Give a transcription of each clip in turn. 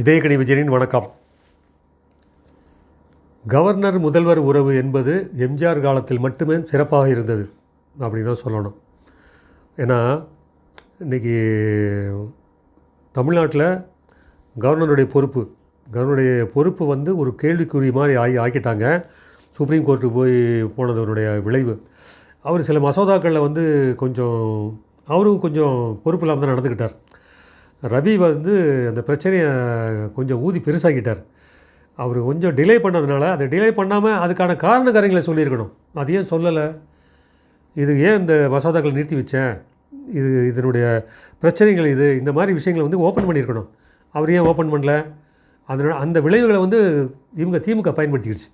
இதயக்கணி விஜயனின் வணக்கம். கவர்னர் முதல்வர் உறவு என்பது எம்ஜிஆர் காலத்தில் மட்டுமே சிறப்பாக இருந்தது அப்படி தான் சொல்லணும். ஏன்னா இன்றைக்கி தமிழ்நாட்டில் கவர்னருடைய பொறுப்பு கவர்னருடைய பொறுப்பு வந்து ஒரு கேள்விக்குறி மாதிரி ஆகி ஆக்கிட்டாங்க. சுப்ரீம் கோர்ட்டுக்கு போய் போனதனுடைய விளைவு. அவர் சில மசோதாக்களில் வந்து கொஞ்சம் அவரும் கொஞ்சம் பொறுப்பு இல்லாமல் தான் நடந்துக்கிட்டார் ரவி வந்து அந்த பிரச்சனையை கொஞ்சம் ஊதி பெருசாகிட்டார் அவர் கொஞ்சம் டிலே பண்ணதுனால அதை டிலே பண்ணாமல் அதுக்கான காரணக்காரங்களை சொல்லியிருக்கணும். அது ஏன் சொல்லலை? இது ஏன் இந்த மசோதாக்களை நிறுத்தி வச்சேன்? இது இதனுடைய பிரச்சனைகள் இது இந்த மாதிரி விஷயங்களை வந்து ஓப்பன் பண்ணியிருக்கணும். அவர் ஏன் ஓப்பன் பண்ணல? அதனால் அந்த விளைவுகளை வந்து இவங்க திமுக பயன்படுத்திக்கிடுச்சு.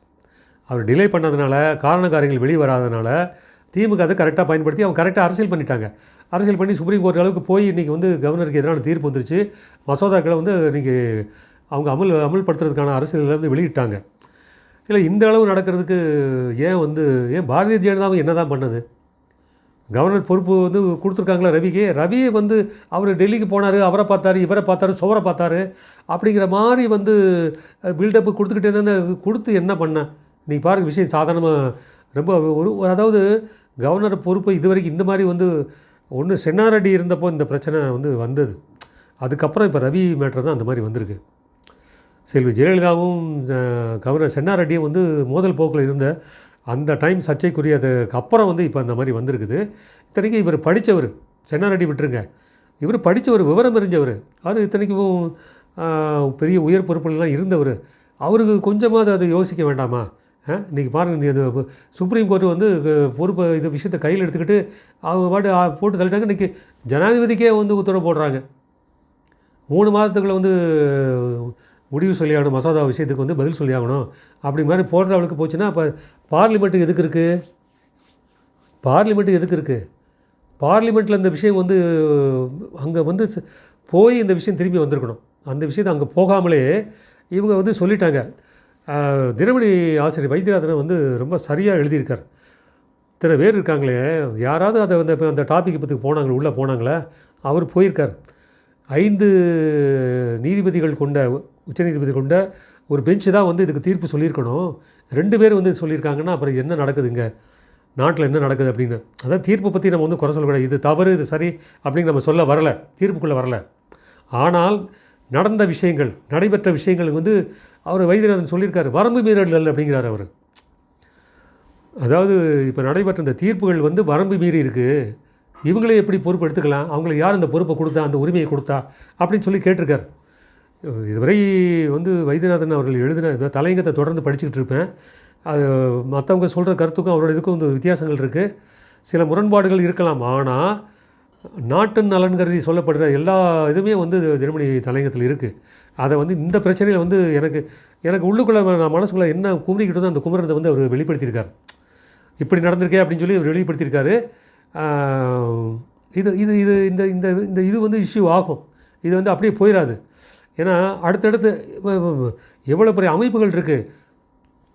அவர் டிலே பண்ணதுனால காரணக்காரங்கள் வெளியே வராதனால திமுக அதை கரெக்டாக பயன்படுத்தி அவங்க கரெக்டாக அரசியல் பண்ணிட்டாங்க. அரசியல் பண்ணி சுப்ரீம் கோர்ட் அளவுக்கு போய் இன்றைக்கி வந்து கவர்னருக்கு எதிரான தீர்ப்பு வந்துருச்சு. மசோதாக்களை வந்து இன்றைக்கி அவங்க அமல் அமல்படுத்துறதுக்கான அரசியலில் வந்து வெளியிட்டாங்க. இல்லை இந்த அளவு நடக்கிறதுக்கு ஏன் வந்து ஏன் பாரதிய ஜனதாவும் என்ன தான் பண்ணது? கவர்னர் பொறுப்பு வந்து கொடுத்துருக்காங்களா ரவிக்கு? ரவியை வந்து அவர் டெல்லிக்கு போனார் அவரை பார்த்தாரு இவரை பார்த்தாரு சுவரை பார்த்தாரு அப்படிங்கிற மாதிரி வந்து பில்டப்பு கொடுத்துக்கிட்டே தானே கொடுத்து என்ன பண்ண? நீ பாருங்கள் விஷயம் சாதாரணமாக ரொம்ப ஒரு ஒரு- அதாவது கவர்னர் பொறுப்பு இது வரைக்கும் இந்த மாதிரி வந்து ஒன்று சென்னாரெட்டி இருந்தப்போ இந்த பிரச்சனை வந்து வந்தது. அதுக்கப்புறம் இப்போ ரவி மேட்ரு தான் அந்த மாதிரி வந்திருக்கு. செல்வி ஜெயலலிதாவும் கவர்னர் சென்னாரெட்டியும் வந்து மோதல் போக்கில் இருந்த அந்த டைம் சர்ச்சைக்குரியதுக்கு அப்புறம் வந்து இப்போ அந்த மாதிரி வந்திருக்குது. இத்தனைக்கும் இவர் படித்தவர் சென்னாரெட்டி விட்டுருங்க. இவர் படித்தவர் விவரம் அறிஞ்சவர். அவர் இத்தனைக்கும் பெரிய உயர் பொறுப்புலாம் இருந்தவர். அவருக்கு கொஞ்சமாவது அதை யோசிக்க வேண்டாமா? ஆ? இன்னைக்கு பாருங்கள் இந்த சுப்ரீம் கோர்ட் வந்து பொறுப்பை இந்த விஷயத்தை கையில் எடுத்துக்கிட்டு அவங்க பாட்டு போட்டு தள்ளிட்டாங்க. இன்றைக்கி ஜனாதிபதிக்கே வந்து உத்தரவு போடுறாங்க. மூணு மாதத்துக்குள்ள வந்து முடிவு சொல்லியாகணும். மசோதா விஷயத்துக்கு வந்து பதில் சொல்லியாகணும். அப்படி மாதிரி போடுற அவளுக்கு போச்சுன்னா இப்போ பார்லிமெண்ட்டு எதுக்கு இருக்குது பார்லிமெண்ட்டு எதுக்கு இருக்குது பார்லிமெண்ட்டில் இந்த விஷயம் வந்து அங்கே வந்து ச- போய் இந்த விஷயம் திரும்பி வந்திருக்கணும். அந்த விஷயத்தை அங்கே போகாமலே இவங்க வந்து சொல்லிட்டாங்க. தினமணி ஆசிரியர் வைத்தியநாதன் வந்து ரொம்ப சரியாக எழுதியிருக்கார். இத்தனை பேர் இருக்காங்களே யாராவது அதை வந்து இப்போ அந்த டாபிக் பற்றி போனாங்களே உள்ளே போனாங்களே அவர் போயிருக்கார். ஐந்து நீதிபதிகள் கொண்ட உச்ச நீதிபதி கொண்ட ஒரு பெஞ்சு தான் வந்து இதுக்கு தீர்ப்பு சொல்லியிருக்கணும். ரெண்டு பேர் வந்து சொல்லியிருக்காங்கன்னா அப்புறம் என்ன நடக்குதுங்க நாட்டில் என்ன நடக்குது அப்படின்னு. அதான் தீர்ப்பை பற்றி நம்ம வந்து குறை சொல்லக்கூடாது இது தவறு இது சரி அப்படின்னு நம்ம சொல்ல வரலை. தீர்ப்புக்குள்ளே வரலை. ஆனால் நடந்த விஷயங்கள் நடைபெற்ற விஷயங்கள் வந்து அவர் வைத்தியநாதன் சொல்லியிருக்காரு. வரம்பு மீறல் அப்படிங்கிறார் அவர். அதாவது இப்போ நடைபெற்ற இந்த தீர்ப்புகள் வந்து வரம்பு மீறி இருக்குது இவங்களே எப்படி பொறுப்பு எடுத்துக்கலாம்? அவங்களுக்கு யார் இந்த பொறுப்பை கொடுத்தா அந்த உரிமையை கொடுத்தா? அப்படின்னு சொல்லி கேட்டிருக்கார். இதுவரை வந்து வைத்தியநாதன் அவர்கள் எழுதின இந்த தலையங்கத்தை தொடர்ந்து படிச்சுக்கிட்டு இருப்பேன். அது மற்றவங்க சொல்கிற கருத்துக்கும் அவரோட இதுக்கும் வந்து வித்தியாசங்கள் இருக்குது சில முரண்பாடுகள் இருக்கலாம். ஆனால் நாட்டின் நலன் கருதி சொல்லப்படுற எல்லா இதுவுமே வந்து ஜெர்மனி தலையங்கத்தில் இருக்குது அதை வந்து இந்த பிரச்சனையில் வந்து எனக்கு எனக்கு உள்ளுக்குள்ளே நான் மனசுக்குள்ளே என்ன குமரிக்கிட்டு அந்த குமரத்தை வந்து அவர் வெளிப்படுத்தியிருக்கார். இப்படி நடந்திருக்கே அப்படின்னு சொல்லி அவர் வெளிப்படுத்தியிருக்காரு. இது இது இது இந்த இந்த இந்த இது வந்து இஷ்யூ ஆகும். இது வந்து அப்படியே போயிடாது ஏன்னா அடுத்தடுத்து எவ்வளோ பெரிய அமைப்புகள் இருக்குது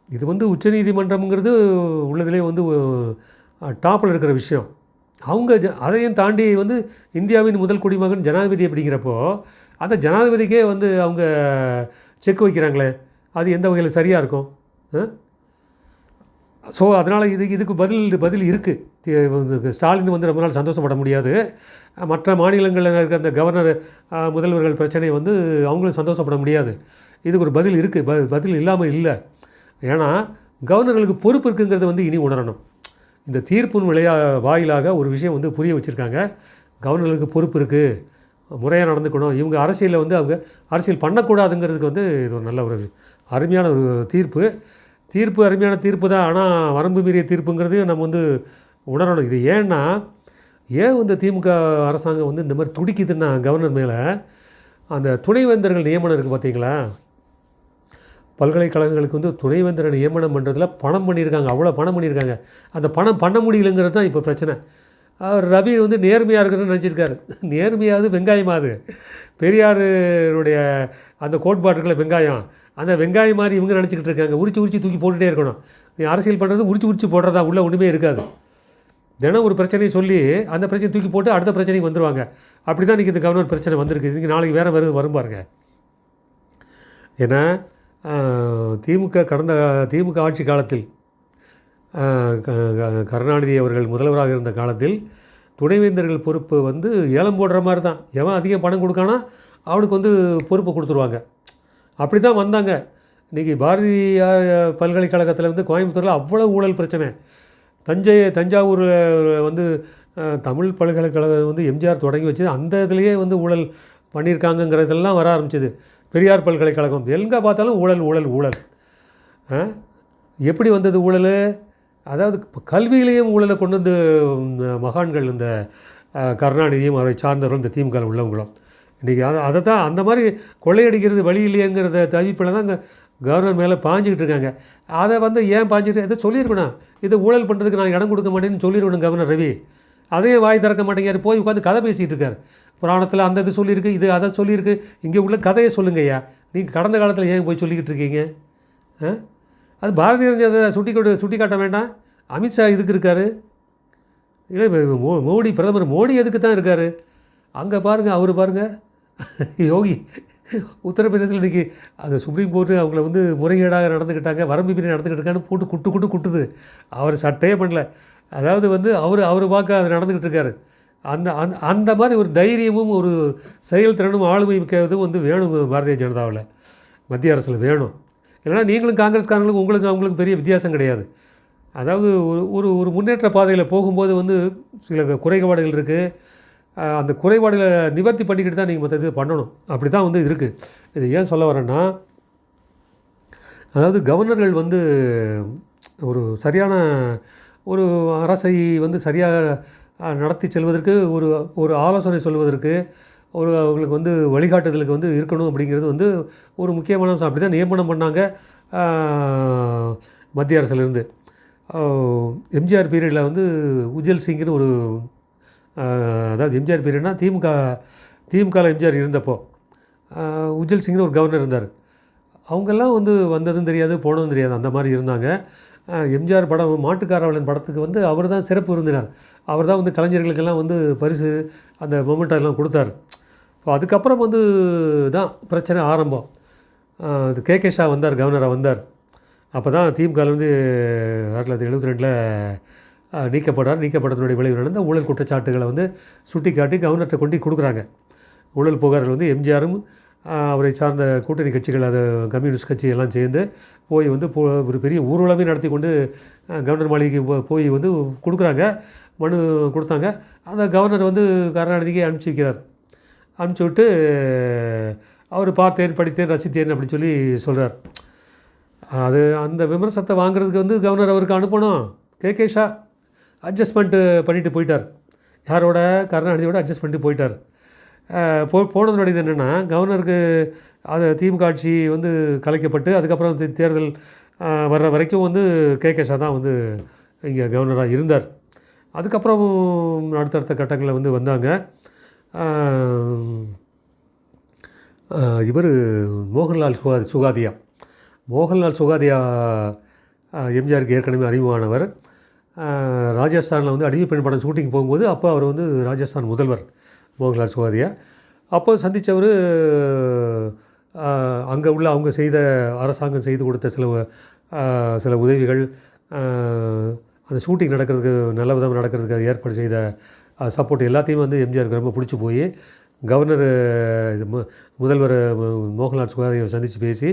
இது வந்து உச்சநீதிமன்றம்ங்கிறது உள்ளதிலே வந்து டாப்பில் இருக்கிற விஷயம். அவங்க ஜ- அதையும் தாண்டி வந்து இந்தியாவின் முதல் குடிமகன் ஜனாதிபதி அப்படிங்கிறப்போ அந்த ஜனாதிபதிக்கே வந்து அவங்க செக் வைக்கிறாங்களே அது எந்த வகையில் சரியாக இருக்கும்? ஸோ அதனால் இது இதுக்கு பதில் பதில் இருக்குது ஸ்டாலின் வந்து ரொம்ப நாள் சந்தோஷப்பட முடியாது. மற்ற மாநிலங்களில் இருக்கிற அந்த கவர்னர் முதல்வர்கள் பிரச்சனை வந்து அவங்களும் சந்தோஷப்பட முடியாது. இதுக்கு ஒரு பதில் இருக்குது ப பதில் இல்லாமல் இல்லை. ஏன்னா கவர்னர்களுக்கு பொறுப்பு இருக்குங்கிறத வந்து இனி உணரணும். இந்த தீர்ப்பின் விளையா வாயிலாக ஒரு விஷயம் வந்து புரிய வச்சுருக்காங்க. கவர்னருக்கு பொறுப்பு இருக்குது முறையாக நடந்துக்கணும். இவங்க அரசியலில் வந்து அவங்க அரசியல் பண்ணக்கூடாதுங்கிறதுக்கு வந்து இது ஒரு நல்ல ஒரு அருமையான ஒரு தீர்ப்பு. தீர்ப்பு அருமையான தீர்ப்பு தான். ஆனால் வரம்பு மீறிய தீர்ப்புங்கிறது நம்ம வந்து உணரணும். இது ஏன்னா ஏன் வந்து திமுக அரசாங்கம் வந்து இந்த மாதிரி துடிக்குதுன்னா கவர்னர் மேலே? அந்த துணைவேந்தர்கள் நியமனம் இருக்குது பார்த்தீங்களா பல்கலைக்கழகங்களுக்கு வந்து துணைவேந்தரை நியமனம் பண்ணுறதுல பணம் பண்ணியிருக்காங்க. அவ்வளோ பணம் பண்ணியிருக்காங்க. அந்த பணம் பண்ண முடியலங்கிறது தான் இப்போ பிரச்சனை. அவர் ரவி வந்து நேர்மையாக இருக்குன்னு நினச்சிருக்காரு. நேர்மையாவது வெங்காயமாவது பெரியாருடைய அந்த கோட்பாட்டுகளை வெங்காயம். அந்த வெங்காயம் மாதிரி இவங்க நினச்சிக்கிட்டு இருக்காங்க. உரிச்சு உரிச்சு தூக்கி போட்டுகிட்டே இருக்கணும். நீ அரசியல் பண்ணுறது உரிச்சு உரிச்சு போடுறதா? உள்ள ஒன்றுமே இருக்காது. தினம் ஒரு பிரச்சனையை சொல்லி அந்த பிரச்சனையை தூக்கி போட்டு அடுத்த பிரச்சனைக்கு வந்துடுவாங்க அப்படி தான் இன்றைக்கி இந்த கவர்னர் பிரச்சனை வந்திருக்கு. இன்றைக்கி நாளைக்கு வேறு வருது வரும் பாருங்க. ஏன்னா திமுக கடந்த திமுக ஆட்சி காலத்தில் க- கருணாநிதி அவர்கள் முதல்வராக இருந்த காலத்தில் துணைவேந்தர்கள் பொறுப்பு வந்து ஏலம் போடுற மாதிரி தான். எவன் அதிகம் பணம் கொடுக்கானா அவனுக்கு வந்து பொறுப்பு கொடுத்துருவாங்க. அப்படி தான் வந்தாங்க. இன்றைக்கி பாரதியார் பல்கலைக்கழகத்தில் வந்து கோயம்புத்தூரில் அவ்வளோ ஊழல் பிரச்சனை. தஞ்சை தஞ்சாவூரில் வந்து தமிழ் பல்கலைக்கழகம் வந்து எம்ஜிஆர் தொடங்கி வச்சது அந்த இதுலேயே வந்து ஊழல் பண்ணியிருக்காங்கங்கிறதெல்லாம் வர ஆரம்பிச்சது. பெரியார் பல்கலைக்கழகம். எங்கே பார்த்தாலும் ஊழல் ஊழல் ஊழல். ஆ? எப்படி வந்தது ஊழல்? அதாவது கல்வியிலேயும் ஊழலை கொண்டு வந்து மகான்கள் இந்த கருணாநிதியும் அவரை சார்ந்தவர்கள் இந்த திமுக உள்ளவங்களும். இன்றைக்கி அதை அதை தான் அந்த மாதிரி கொள்ளையடிக்கிறது வழி இல்லையேங்கிறத தவிப்பில் தான் கவர்னர் மேலே பாஞ்சிக்கிட்டு இருக்காங்க. அதை வந்து ஏன் பாஞ்சிட்டு இதை சொல்லியிருக்கணும். இதை ஊழல் பண்ணுறதுக்கு நான் இடம் கொடுக்க மாட்டேன்னு சொல்லியிருக்கணும் கவர்னர் ரவி. அதையும் வாய் திறக்க மாட்டேங்கிறார். போய் உட்காந்து கதை பேசிகிட்டு இருக்கார். புராணத்தில் அந்த இது சொல்லியிருக்கு இது அதை சொல்லியிருக்கு. இங்கே உள்ள கதையை சொல்லுங்கய்யா. நீங்கள் கடந்த காலத்தில் ஏன் போய் சொல்லிக்கிட்டு இருக்கீங்க? ஆ? அது பாரதிய சுட்டி கொடு சுட்டி காட்ட வேண்டாம் அமித்ஷா இதுக்கு இருக்காரு? இல்லை மோ மோடி பிரதமர் மோடி எதுக்கு தான் இருக்கார்? அங்கே பாருங்கள் அவர் பாருங்கள் யோகி உத்தரப்பிரதேசத்தில் இன்றைக்கி அங்கே சுப்ரீம் கோர்ட்டு அவங்கள வந்து முறைகேடாக நடந்துக்கிட்டாங்க வரம்பு மீறி நடந்துக்கிட்டு இருக்கான்னு போட்டு குட்டு குட்டு குட்டுது. அவர் சட்டையே பண்ணல. அதாவது வந்து அவர் அவர் பார்க்க அது நடந்துக்கிட்டு இருக்காரு. அந்த அந் அந்த மாதிரி ஒரு தைரியமும் ஒரு செயல்திறனும் ஆளுமை மிக்கதும் வந்து வேணும் பாரதிய ஜனதாவில். மத்திய அரசில் வேணும். இல்லைன்னா நீங்களும் காங்கிரஸ்காரங்களுக்கும் உங்களுக்கு அவங்களுக்கு பெரிய வித்தியாசம் கிடையாது. அதாவது ஒரு ஒரு ஒரு முன்னேற்ற பாதையில் போகும்போது வந்து சில குறைபாடுகள் இருக்குது அந்த குறைபாடுகளை நிவர்த்தி பண்ணிக்கிட்டு தான் நீங்கள் மற்ற இது பண்ணணும். அப்படி தான் வந்து இருக்குது இது ஏன் சொல்ல வரேன்னா அதாவது கவர்னர்கள் வந்து ஒரு சரியான ஒரு அரசை வந்து சரியாக நடத்தி செல்வதற்கு ஒரு ஒரு ஆலோசனை சொல்வதற்கு ஒரு அவங்களுக்கு வந்து வழிகாட்டுதலுக்கு வந்து இருக்கணும் அப்படிங்கிறது வந்து ஒரு முக்கியமான அம்சம். அப்படி தான் நியமனம் பண்ணாங்க மத்திய அரசுலேருந்து. எம்ஜிஆர் பீரியடில் வந்து உஜ்ஜல் சிங்னு ஒரு அதாவது எம்ஜிஆர் பீரியட்னா திமுக திமுகவில் எம்ஜிஆர் இருந்தப்போ உஜ்ஜல் சிங்னு ஒரு கவர்னர் இருந்தார். அவங்கெல்லாம் வந்து வந்ததும் தெரியாது போனதும் தெரியாது அந்த மாதிரி இருந்தாங்க. எம்ஜிஆர் படம் மாட்டுக்காரவளன் படத்துக்கு வந்து அவர் தான் சிறப்பு விருந்தினார். அவர் தான் வந்து கலைஞர்களுக்கெல்லாம் வந்து பரிசு அந்த மொமெண்ட் எல்லாம் கொடுத்தார். இப்போ அதுக்கப்புறம் வந்து தான் பிரச்சனை ஆரம்பம். இது கே கே ஷா வந்தார் கவர்னராக வந்தார். அப்போ தான் வந்து ஆயிரத்தி தொள்ளாயிரத்தி எழுபத்தி ரெண்டில் நீக்கப்படுறார் நீக்கப்பட்டதனுடைய விளைவு நடந்த ஊழல் குற்றச்சாட்டுகளை வந்து சுட்டி காட்டி கவர்னர்கிட்ட கொண்டு கொடுக்குறாங்க. ஊழல் புகார்கள் வந்து எம்ஜிஆரும் அவரை சார்ந்த கூட்டணி கட்சிகள் அது கம்யூனிஸ்ட் கட்சி எல்லாம் சேர்ந்து போய் வந்து போ ஒரு பெரிய ஊர்வலமே நடத்தி கொண்டு கவர்னர் மாளிகைக்கு போ- போய் வந்து கொடுக்குறாங்க. மனு கொடுத்தாங்க. அந்த கவர்னர் வந்து கருணாநிதிக்கு அனுப்பிச்சி வைக்கிறார். அனுப்பிச்சி விட்டு அவர் பார்த்தேன் படித்தேன் ரசித்தேன் அப்படின்னு சொல்லி சொல்கிறார் அது அந்த விமர்சனத்தை வாங்குறதுக்கு வந்து கவர்னர் அவருக்கு அனுப்பணும். கே. கே. ஷா அட்ஜஸ்ட்மெண்ட்டு பண்ணிட்டு போயிட்டார். யாரோட? கருணாநிதியோட அட்ஜஸ்ட் பண்ணிட்டு போயிட்டார். போ போனதனுடைய என்னென்னா கவர்னருக்கு அது திமுக ஆட்சி வந்து கலைக்கப்பட்டு அதுக்கப்புறம் தே- தேர்தல் வர்ற வரைக்கும் வந்து கே. கேஷா தான் வந்து இங்கே கவர்னராக இருந்தார். அதுக்கப்புறம் அடுத்தடுத்த கட்டங்களில் வந்து வந்தாங்க. இவர் மோகன்லால் சுகா சுகாதியா. மோகன்லால் சுகாதியா எம்ஜிஆருக்கு ஏற்கனவே அறிமுகமானவர். ராஜஸ்தானில் வந்து அடிமை பெண் படம் ஷூட்டிங் போகும்போது அப்போ அவர் வந்து ராஜஸ்தான் முதல்வர். மோகன்லால் சுவாதியை அப்போ சந்தித்தவர் அங்கே உள்ள அவங்க செய்த அரசாங்கம் செய்து கொடுத்த சில சில உதவிகள் அந்த ஷூட்டிங் நடக்கிறதுக்கு நல்ல விதமாக நடக்கிறதுக்கு அது ஏற்பாடு செய்த சப்போர்ட் எல்லாத்தையும் வந்து எம்ஜிஆருக்கு ரொம்ப பிடிச்சி போய் கவர்னர் இது மு- முதல்வர் மோகன்லால் சுகாதாரியை சந்தித்து பேசி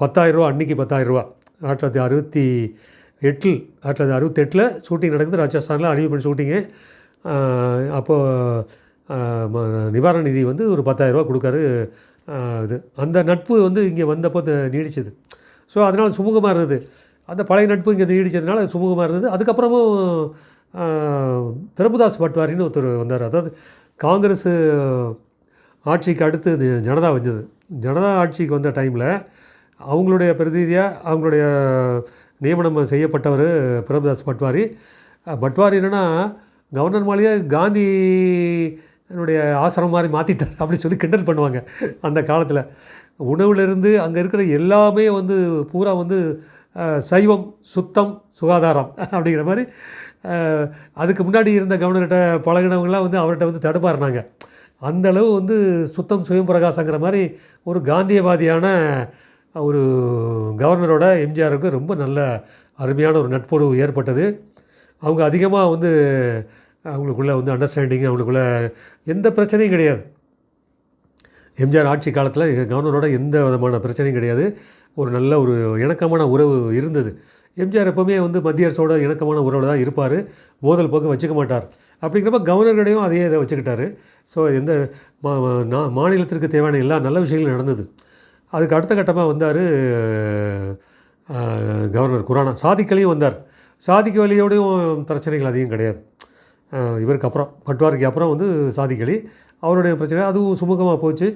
பத்தாயிரரூவா அன்றைக்கி பத்தாயிரரூவா ஆயிரத்தி தொள்ளாயிரத்தி அறுபத்தி எட்டில் ஆயிரத்தி தொள்ளாயிரத்தி அறுபத்தெட்டில் ஷூட்டிங் நடக்குது. ராஜஸ்தானில் அறிவிப்பன் ஷூட்டிங்கு அப்போது நிவாரண நிதி வந்து ஒரு பத்தாயிரரூபா கொடுக்காரு. இது. அந்த நட்பு வந்து இங்கே வந்தப்போ நீடிச்சது. ஸோ அதனால் சுமூகமாக இருந்தது. அந்த பழைய நட்பு இங்கே நீடிச்சதுனால அது சுமூகமாக இருந்தது. அதுக்கப்புறமும் பிரபுதாஸ் பட்வாரின்னு ஒருத்தர் வந்தார். அதாவது காங்கிரஸ் ஆட்சிக்கு அடுத்து ஜனதா வந்தது. ஜனதா ஆட்சிக்கு வந்த டைமில் அவங்களுடைய பிரதிநிதியாக அவங்களுடைய நியமனம் செய்யப்பட்டவர் பிரபுதாஸ் பட்வாரி. பட்வாரி என்னென்னா கவர்னர் மாளிகை காந்தி என்னுடைய ஆசிரம் மாதிரி மாற்றிட்டார் அப்படின்னு சொல்லி கிண்டல் பண்ணுவாங்க அந்த காலத்தில். உணவுலேருந்து அங்கே இருக்கிற எல்லாமே வந்து பூரா வந்து சைவம் சுத்தம் சுகாதாரம் அப்படிங்கிற மாதிரி அதுக்கு முன்னாடி இருந்த கவர்னர்கிட்ட பழகினவங்களாம் வந்து அவர்கிட்ட வந்து தடுப்பாருனாங்க அந்த அளவு வந்து சுத்தம் சுயம் பிரகாசங்கிற மாதிரி ஒரு காந்தியவாதியான ஒரு கவர்னரோட எம்ஜிஆருக்கு ரொம்ப நல்ல அருமையான ஒரு நட்புறவு ஏற்பட்டது. அவங்க அதிகமாக வந்து அவங்களுக்குள்ள வந்து அண்டர்ஸ்டாண்டிங் அவங்களுக்குள்ள எந்த பிரச்சனையும் கிடையாது. எம்ஜிஆர் ஆட்சி காலத்தில் கவர்னரோட எந்த விதமான பிரச்சனையும் கிடையாது. ஒரு நல்ல ஒரு இணக்கமான உறவு இருந்தது. எம்ஜிஆர் எப்போவுமே வந்து மத்திய அரசோட இணக்கமான உறவில் தான் இருப்பார். மோதல் போக்கு வச்சுக்க மாட்டார். அப்படிங்கிறப்ப கவர்னர்கிட்டையும் அதே இதை வச்சுக்கிட்டாரு. ஸோ எந்த மா மாநிலத்திற்கு தேவையான எல்லா நல்ல விஷயங்களும் நடந்தது. அதுக்கு அடுத்த கட்டமாக வந்தார் கவர்னர் குரானா. சாதிக்கலையும் வந்தார். சாதிக்க வழியோடையும் பிரச்சனைகள் அதிகம் கிடையாது. இவருக்கு அப்புறம் பட்வாரிக்கு அப்புறம் வந்து சாதிக்கலி அவருடைய பிரச்சனை அதுவும் சுமூகமாக போச்சு.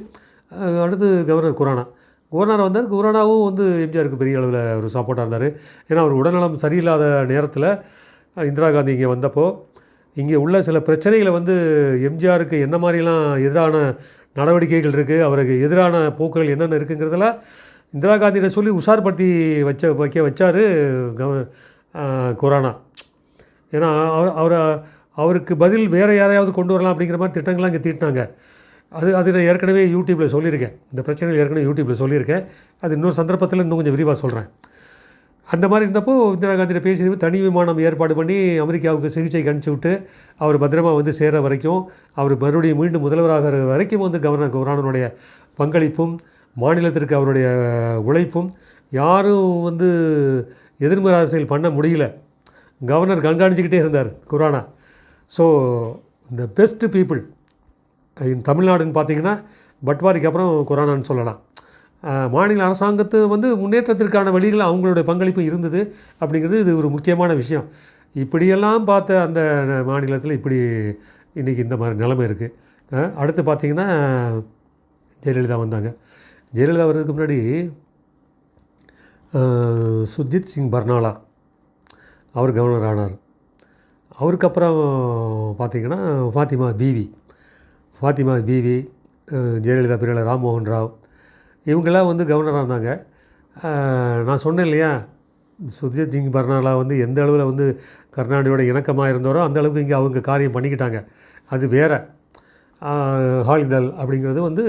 அடுத்து கவர்னர் குரானா. குவர்னர் வந்தார். குரானாவும் வந்து எம்ஜிஆருக்கு பெரிய அளவில் ஒரு சப்போர்ட்டாக இருந்தார். ஏன்னா அவர் உடல்நலம் சரியில்லாத நேரத்தில் இந்திரா காந்தி இங்கே வந்தப்போ இங்கே உள்ள சில பிரச்சனைகளை வந்து எம்ஜிஆருக்கு என்ன மாதிரிலாம் எதிரான நடவடிக்கைகள் இருக்குது அவருக்கு எதிரான போக்குகள் என்னென்ன இருக்குங்கிறதெல்லாம் இந்திரா காந்தியிட சொல்லி உஷார்படுத்தி வச்ச வைக்க வச்சார் கவ குரானா. ஏன்னா அவர் அவரை அவருக்கு பதில் வேறு யாரையாவது கொண்டு வரலாம் அப்படிங்கிற மாதிரி திட்டங்கள்லாம் இங்கே தீட்டினாங்க. அது அது நான் ஏற்கனவே யூடியூப்பில் சொல்லியிருக்கேன். இந்த பிரச்சனைகள் ஏற்கனவே யூடியூப்பில் சொல்லியிருக்கேன். அது இன்னொரு சந்தர்ப்பத்தில் இன்னும் கொஞ்சம் விரிவாக சொல்கிறேன் அந்த மாதிரி இருந்தப்போ இந்திரா காந்தியில் பேசி தனி விமானம் ஏற்பாடு பண்ணி அமெரிக்காவுக்கு சிகிச்சைக்கு கணிச்சு விட்டு அவர் பத்திரமா வந்து சேர வரைக்கும் அவர் மறுபடியும் மீண்டும் முதல்வராக வரைக்கும் வந்து கவர்னர் குரானனுடைய பங்களிப்பும் மாநிலத்திற்கு அவருடைய உழைப்பும் யாரும் வந்து எதிர்மறை அரசியல் பண்ண முடியல. கவர்னர் கண்காணிச்சுக்கிட்டே இருந்தார் குரானா. ஸோ இந்த பெஸ்ட் பீப்புள் இன் தமிழ்நாடுன்னு பார்த்தீங்கன்னா பட்வாரிக்கு அப்புறம் கொரோனான்னு சொல்லலாம். மாநில அரசாங்கத்து வந்து முன்னேற்றத்திற்கான வழிகள் அவங்களுடைய பங்களிப்பு இருந்தது அப்படிங்கிறது இது ஒரு முக்கியமான விஷயம். இப்படியெல்லாம் பார்த்த அந்த மாநிலத்தில் இப்படி இன்றைக்கி இந்த மாதிரி நிலைமை இருக்குது அடுத்து பார்த்திங்கன்னா ஜெயலலிதா வந்தாங்க. ஜெயலலிதா வர்றதுக்கு முன்னாடி சுர்ஜித் சிங் பர்னாலா அவர் கவர்னர் ஆனார். அவருக்கு அப்புறம் பார்த்தீங்கன்னா ஃபாத்திமா பிவி. ஃபாத்திமா பிவி ஜெயலலிதா பிரிவில் ராம்மோகன் ராவ் இவங்கெல்லாம் வந்து கவர்னராக இருந்தாங்க. நான் சொன்னேன் இல்லையா சுர்ஜித் சிங் பர்னாலா வந்து எந்த அளவில் வந்து கர்நாடியோட இணக்கமாக இருந்தாரோ அந்த அளவுக்கு இங்கே அவங்க காரியம் பண்ணிக்கிட்டாங்க. அது வேற. ஹாலிதல் அப்படிங்கிறது வந்து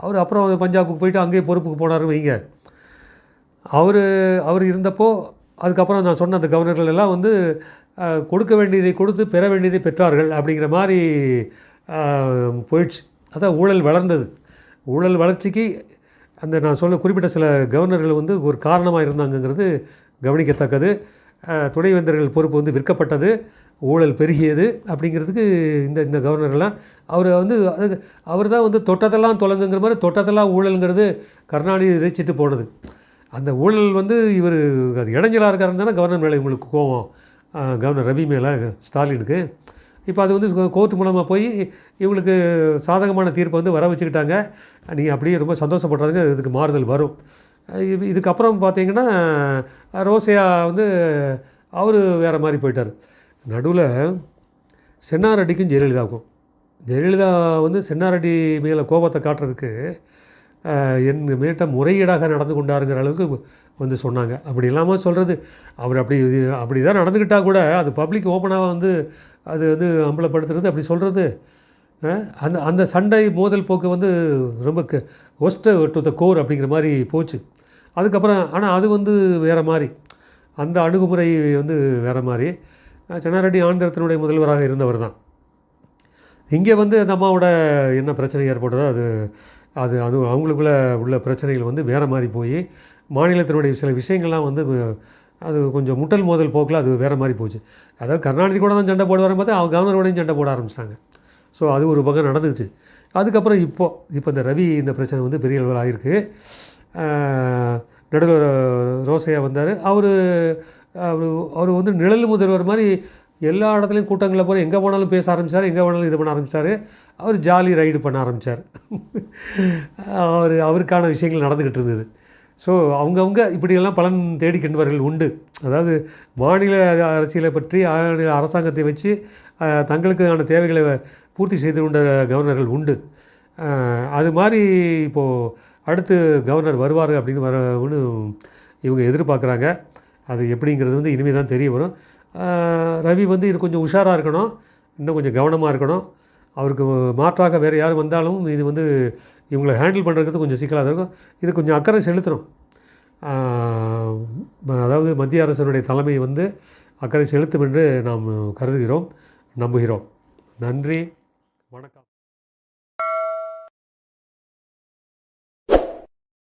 அவர் அப்புறம் பஞ்சாபுக்கு போயிட்டு அங்கேயே பொறுப்புக்கு போனார் வைங்க. அவர் அவர் இருந்தப்போ அதுக்கப்புறம் நான் சொன்ன அந்த கவர்னர்கள் எல்லாம் வந்து கொடுக்க வேண்டியதை கொடுத்து பெற வேண்டியதை பெற்றார்கள் அப்படிங்கிற மாதிரி போயிடுச்சு. அதான் ஊழல் வளர்ந்தது. ஊழல் வளர்ச்சிக்கு அந்த நான் சொல்ல குறிப்பிட்ட சில கவர்னர்கள் வந்து ஒரு காரணமாக இருந்தாங்கங்கிறது கவனிக்கத்தக்கது. துணைவேந்தர்கள் பொறுப்பு வந்து விற்கப்பட்டது. ஊழல் பெருகியது அப்படிங்கிறதுக்கு இந்த இந்த கவர்னர்லாம் அவர் வந்து அது அவர் தான் வந்து தொட்டதெல்லாம் தொலங்குங்கிற மாதிரி தொட்டதெல்லாம் ஊழல்ங்கிறது கருணாநிதி இறைச்சிட்டு போனது. அந்த ஊழல் வந்து இவர் அது இடைஞ்சலாக இருக்காருன்னு தானே கவர்னர் மேலே இவங்களுக்கு கோவம் கவர்னர் ரவி மேலே ஸ்டாலினுக்கு. இப்போ அது வந்து கோர்ட் மூலமாக போய் இவங்களுக்கு சாதகமான தீர்ப்பை வந்து வர வச்சுக்கிட்டாங்க. நீங்கள் அப்படியே ரொம்ப சந்தோஷப்படுறாங்க இதுக்கு மாறுதல் வரும். இதுக்கப்புறம் பார்த்தீங்கன்னா ரோசையா வந்து அவர் வேறு மாதிரி போயிட்டார். நடுவில் சென்னாரெட்டிக்கும் ஜெயலலிதாவுக்கும். ஜெயலலிதா வந்து சென்னாரெட்டி மேலே கோபத்தை காட்டுறதுக்கு என் மேட்ட முறையீடாக நடந்து கொண்டாருங்கிற அளவுக்கு வந்து சொன்னாங்க. அப்படி இல்லாமல் சொல்கிறது அவர் அப்படி இது- அப்படி தான் நடந்துக்கிட்டால் கூட அது பப்ளிக் ஓப்பனாக வந்து அது வந்து அம்பலப்படுத்துறது அப்படி சொல்கிறது அந்த அந்த சண்டை மோதல் போக்கு வந்து ரொம்ப ஒஸ்ட் டு த கோர் அப்படிங்கிற மாதிரி போச்சு. அதுக்கப்புறம் ஆனால் அது வந்து வேறு மாதிரி. அந்த அணுகுமுறை வந்து வேறு மாதிரி. சென்னாரெட்டி ஆந்திரத்தினுடைய முதல்வராக இருந்தவர் தான். இங்கே வந்து அந்த அம்மாவோட என்ன பிரச்சனை ஏற்பட்டதோ அது அது அது அவங்களுக்குள்ளே உள்ள பிரச்சனைகள் வந்து வேறு மாதிரி போய் மாநிலத்தினுடைய சில விஷயங்கள்லாம் வந்து அது கொஞ்சம் முட்டல் மோதல் போக்கில் அது வேறு மாதிரி போச்சு. அதாவது கருணாநிதி கூட தான் சண்டை போடுவார் பார்த்தா அவங்க கவர்னரோடையும் சண்டை போட ஆரம்பிச்சிட்டாங்க. ஸோ அது ஒரு பக்கம் நடந்துச்சு. அதுக்கப்புறம் இப்போ இப்போ இந்த ரவி இந்த பிரச்சனை வந்து பெரிய அளவில் ஆகிருக்கு நடுவர் ரோசையா வந்தார். அவர் அவர் அவர் வந்து நிழல் முதல்வர் மாதிரி எல்லா இடத்துலையும் கூட்டங்களில் போகிற எங்கே போனாலும் பேச ஆரம்பித்தார் எங்கே போனாலும் இது பண்ண ஆரம்பித்தார் அவர் ஜாலி ரைடு பண்ண ஆரம்பித்தார் அவர் அவருக்கான விஷயங்கள் நடந்துக்கிட்டு இருந்தது. ஸோ அவங்கவுங்க இப்படியெல்லாம் பலன் தேடிக்கின்றவர்கள் உண்டு. அதாவது மாநில அரசியலை பற்றி மாநில அரசாங்கத்தை வச்சு தங்களுக்கான தேவைகளை பூர்த்தி செய்து கொண்ட கவர்னர்கள் உண்டு. அது மாதிரி இப்போது அடுத்து கவர்னர் வருவார் அப்படின்னு வரன்னு இவங்க எதிர்பார்க்குறாங்க. அது எப்படிங்கிறது வந்து இனிமேல் தான் தெரிய வரும். ரவி வந்து இது கொஞ்சம் உஷாராக இருக்கணும். இன்னும் கொஞ்சம் கவனமாக இருக்கணும். அவருக்கு மாற்றாக வேறு யார் வந்தாலும் இது வந்து இவங்களை ஹேண்டில் பண்ணுறது கொஞ்சம் சிக்கலாக இருக்கும். இது கொஞ்சம் அக்கறை செலுத்தணும். அதாவது மத்திய அரசனுடைய தலைமை வந்து அக்கறை செலுத்தும் என்று நாம் கருதுகிறோம் நம்புகிறோம். நன்றி. வணக்கம்.